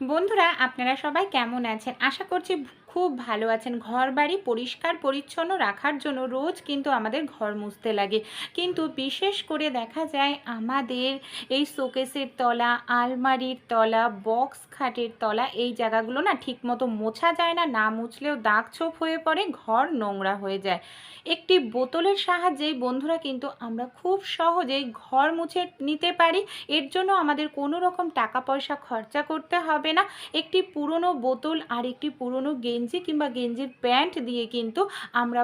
বন্ধুরা আপনারা সবাই কেমন আছেন? আশা করছি খুব ভালো আছেন। ঘর বাড়ি পরিষ্কার, পরিচ্ছন্ন রাখার জন্য রোজ কিন্তু আমাদের ঘর মুছতে লাগে। কিন্তু বিশেষ করে দেখা যায় আমাদের এই শোকেসের তলা, আলমারির তলা, বক্স খাটের তলা এই জায়গাগুলো না ঠিকমতো মোছা যায় না। না মুছলেও দাগ ছোপ হয়ে পড়ে, ঘর নোংরা হয়ে যায়। একটি বোতলের সাহায্যে বন্ধুরা কিন্তু আমরা খুব সহজেই ঘর মুছে নিতে পারি। এর জন্য আমাদের কোনো রকম টাকা পয়সা খরচা করতে হবে না। একটি পুরনো বোতল আর একটি পুরনো গেঞ্জি কিংবা গেঞ্জির প্যান্ট দিয়ে কিন্তু আমরা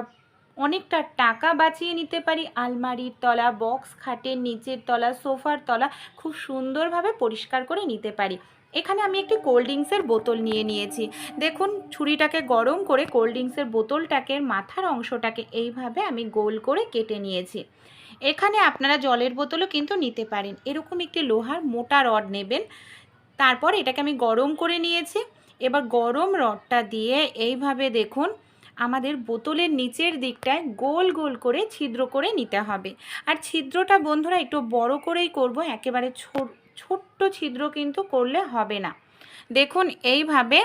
অনেকটা টাকা বাঁচিয়ে নিতে পারি। আলমারির তলা, বক্স খাটের নিচের তলা, সোফার তলা খুব সুন্দরভাবে পরিষ্কার করে নিতে পারি। এখানে আমি একটি কোল্ড ড্রিঙ্কসের বোতল নিয়ে নিয়েছি। দেখুন, ছুরিটাকে গরম করে কোল্ড ড্রিঙ্কসের বোতলটাকে, মাথার অংশটাকে এইভাবে আমি গোল করে কেটে নিয়েছি। এখানে আপনারা জলের বোতলও কিন্তু নিতে পারেন। এরকম একটি লোহার মোটা রড নেবেন। তারপর এটাকে আমি গরম করে নিয়েছি। এবার গরম রডটা দিয়ে এইভাবে দেখুন, আমাদের বোতলের নিচের দিকটায় গোল গোল করে ছিদ্র করে নিতে হবে। আর ছিদ্রটা বন্ধুরা একটু বড় করেই করব, একেবারে ছোট্ট ছিদ্র কিন্তু করলে হবে না। দেখুন, এইভাবে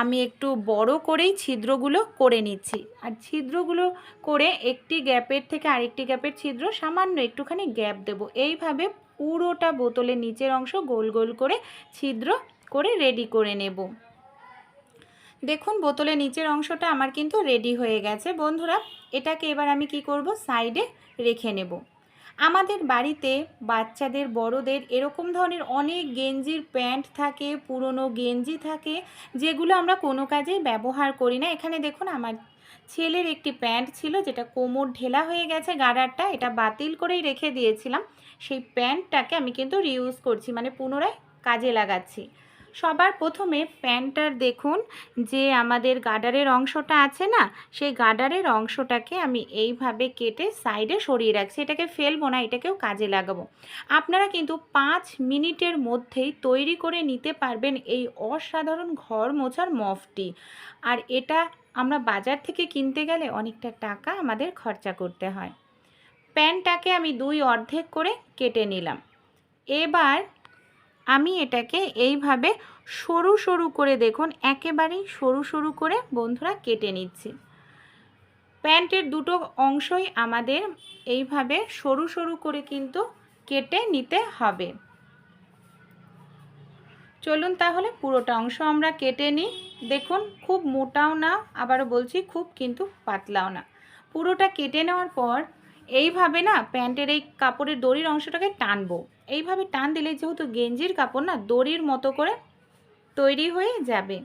আমি একটু বড় করেই ছিদ্রগুলো করে নিচ্ছি। আর ছিদ্রগুলো করে একটি গ্যাপের থেকে আরেকটি গ্যাপের ছিদ্র, সামান্য একটুখানি গ্যাপ দেব। এইভাবে পুরোটা বোতলের নিচের অংশ গোল গোল করে ছিদ্র করে রেডি করে নেব। দেখুন, বোতলের নিচের অংশটা আমার কিন্তু রেডি হয়ে গেছে। বন্ধুরা, এটাকে এবার আমি কি করব? সাইডে রেখে নেব। আমাদের বাড়িতে বাচ্চাদের, বড়দের এরকম ধরনের অনেক গেঞ্জির প্যান্ট থাকে, পুরনো গেঞ্জি থাকে, যেগুলো আমরা কোনো কাজেই ব্যবহার করি না। এখানে দেখুন, আমার ছেলের একটি প্যান্ট ছিল, যেটা কোমর ঢেলা হয়ে গেছে, গাডারটা এটা বাতিল করেই রেখে দিয়েছিলাম। সেই প্যান্টটাকে আমি কিন্তু রিউজ করছি মানে পুনরায় কাজে লাগাচ্ছি। সবার প্রথমে প্যান্টটার দেখুন যে আমাদের গার্ডারের অংশটা আছে না, সেই গার্ডারের অংশটাকে আমি এইভাবে কেটে সাইডে সরিয়ে রাখছি। এটাকে ফেলব না, এটাকেও কাজে লাগাবো। আপনারা কিন্তু পাঁচ মিনিটের মধ্যেই তৈরি করে নিতে পারবেন এই অসাধারণ ঘর মোছার মফটি। আর এটা আমরা বাজার থেকে কিনতে গেলে অনেকটা টাকা আমাদের খরচা করতে হয়। প্যান্টটাকে আমি দুই অর্ধেক করে কেটে নিলাম। এবার আমি এটাকে এইভাবে সরু সরু করে দেখুন, একেবারেই সরু সরু করে বন্ধুরা কেটে নিচ্ছি। প্যান্টের দুটো অংশই আমাদের এইভাবে সরু সরু করে কিন্তু কেটে নিতে হবে। চলুন তাহলে পুরোটা অংশ আমরা কেটে নিই। দেখুন, খুব মোটাও না, আবারও বলছি খুব কিন্তু পাতলাও না। পুরোটা কেটে নেওয়ার পর এইভাবে না প্যান্টের এই কাপড়ের দড়ির অংশটাকে টানবো। এইভাবে টান দিলে যেহেতু গেঞ্জির কাপড় না, দড়ির মতো করে তৈরি হয়ে যাবে।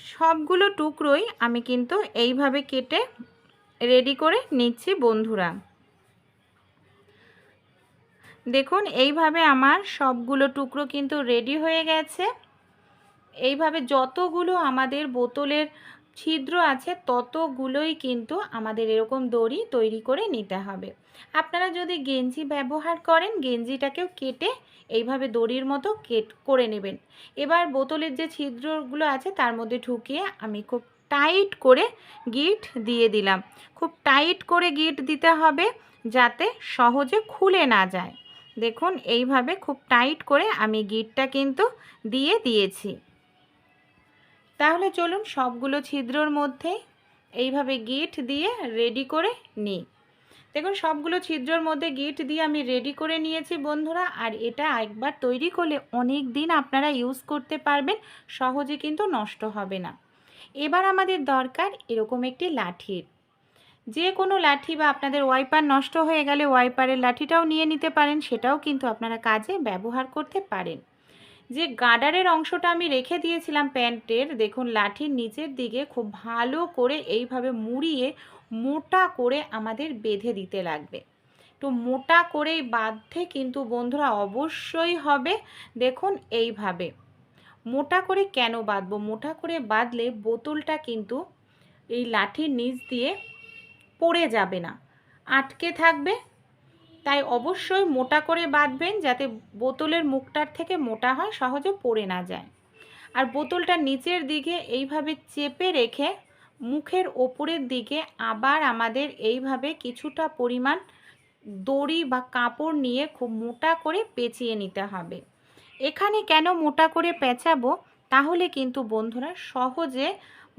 সবগুলো টুকরোই আমি কিন্তু এইভাবে কেটে রেডি করে নিচ্ছি বন্ধুরা। দেখুন, এইভাবে আমার সবগুলো টুকরো কিন্তু রেডি হয়ে গেছে। এইভাবে যতগুলো আমাদের বোতলের ছিদ্র আছে, ততগুলোই কিন্তু আমাদের এরকম দড়ি তৈরি করে নিতে হবে। আপনারা যদি গেঞ্জি ব্যবহার করেন, গেঞ্জিটাকেও কেটে এইভাবে দড়ির মতো কেট করে নেবেন। এবার বোতলের যে ছিদ্রগুলো আছে, তার মধ্যে ঢুকিয়ে আমি খুব টাইট করে গিট দিয়ে দিলাম। খুব টাইট করে গিট দিতে হবে যাতে সহজে খুলে না যায়। দেখুন, এইভাবে খুব টাইট করে আমি গিটটা কিন্তু দিয়ে দিয়েছি। তাহলে চলুন সবগুলো ছিদ্রর মধ্যে এইভাবে গিট দিয়ে রেডি করে নিই। দেখুন, সবগুলো ছিদ্রর মধ্যে গিট দিয়ে আমি রেডি করে নিয়েছি বন্ধুরা, আর এটা একবার তৈরি করলে অনেক দিন আপনারা ইউজ করতে পারবেন, সহজে কিন্তু নষ্ট হবে না। এবার আমাদের দরকার এরকম একটি লাঠির যে কোনো লাঠি বা আপনাদের ওয়াইপার নষ্ট হয়ে গেলে ওয়াইপারের লাঠিটাও নিয়ে নিতে পারেন, সেটাও কিন্তু আপনারা কাজে ব্যবহার করতে পারেন। যে গার্ডারের অংশটা আমি রেখে দিয়েছিলাম প্যান্টের, দেখুন লাঠির নিচের দিকে খুব ভালো করে এইভাবে মুড়িয়ে মোটা করে আমাদের বেঁধে দিতে লাগবে। তো মোটা করেই বাঁধতে কিন্তু বন্ধুরা অবশ্যই হবে। দেখুন এইভাবে। মোটা করে কেন বাঁধবো? মোটা করে বাঁধলে বোতলটা কিন্তু এই লাঠির নিচ দিয়ে পড়ে যাবে না। আটকে থাকবে। তাই অবশ্যই মোটা করে বাঁধবেন যাতে বোতলের মুখটার থেকে মোটা হয়, সহজে পড়ে না যায়। আর বোতলটা নিচের দিকে এইভাবে চেপে রেখে মুখের ওপরের দিকে আবার আমাদের এইভাবে কিছুটা পরিমাণ দড়ি বা কাপড় নিয়ে খুব মোটা করে পেঁচিয়ে নিতে হবে। এখানে কেন মোটা করে পেঁচাবো? তাহলে কিন্তু বন্ধুরা সহজে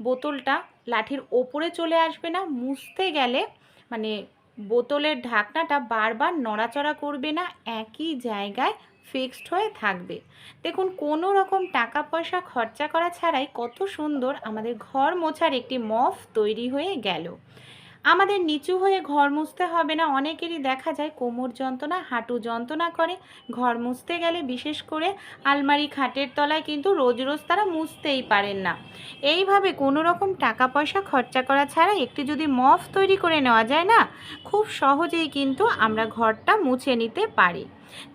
বোতলটা লাঠির ওপরে চলে আসবে না, মুছতে গেলে মানে বোতলের ঢাকনাটা বারবার নড়াচড়া করবে না, একই জায়গায় ফিক্সড হয়ে থাকবে। দেখুন, কোনো রকম টাকা পয়সা খরচা করা ছাড়াই কত সুন্দর আমাদের ঘর মোছার একটি মফ তৈরি হয়ে গেল। আমাদের নিচু হয়ে ঘর মুছতে হবে না। অনেকেরই দেখা যায় কোমর যন্ত্রণা, হাঁটু যন্ত্রণা করে। ঘর মুছতে গেলে বিশেষ করে আলমারি খাটের তলায় কিন্তু রোজ রোজ তারা মুছতেই পারেন না। এইভাবে কোনো রকম টাকা পয়সা খরচা করা ছাড়া একটি যদি মফ তৈরি করে নেওয়া যায় না, খুব সহজেই কিন্তু আমরা ঘরটা মুছে নিতে পারি।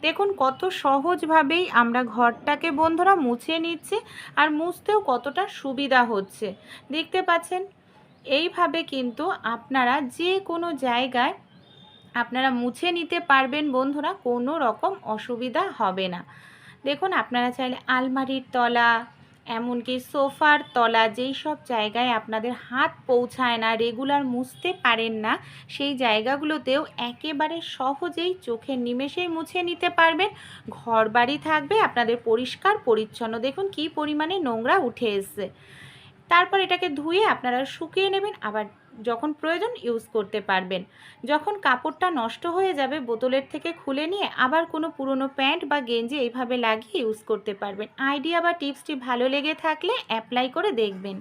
দেখুন কত সহজভাবেই আমরা ঘরটাকে বন্ধুরা মুছে নিচ্ছি আর মুছতেও কতটা সুবিধা হচ্ছে। দেখতে পাচ্ছেন এইভাবে কিন্তু আপনারা যে কোনো জায়গায় আপনারা মুছে নিতে পারবেন বন্ধুরা, কোনো রকম অসুবিধা হবে না। দেখুন, আপনারা চাইলে আলমারির তলা, এমনকি সোফার তলা যেই সব জায়গায় আপনাদের হাত পৌঁছায় না, রেগুলার মুছতে পারেন না, সেই জায়গাগুলোতেও একেবারে সহজেই চোখের নিমেষেই মুছে নিতে পারবেন। ঘর বাড়ি থাকবে, আপনাদের পরিষ্কার পরিচ্ছন্ন। দেখুন, কি পরিমাণে নোংরা উঠে এসছে। তারপর এটাকে ধুয়ে আপনারা শুকিয়ে নেবেন, আবার যখন প্রয়োজন ইউজ করতে পারবেন। যখন কাপড়টা নষ্ট হয়ে যাবে, বোতলের থেকে খুলে নিয়ে আবার কোনো পুরনো প্যান্ট বা গেঞ্জি এইভাবে লাগিয়ে ইউজ করতে পারবেন। আইডিয়া বা টিপসটি ভালো লেগে থাকলে অ্যাপ্লাই করে দেখবেন।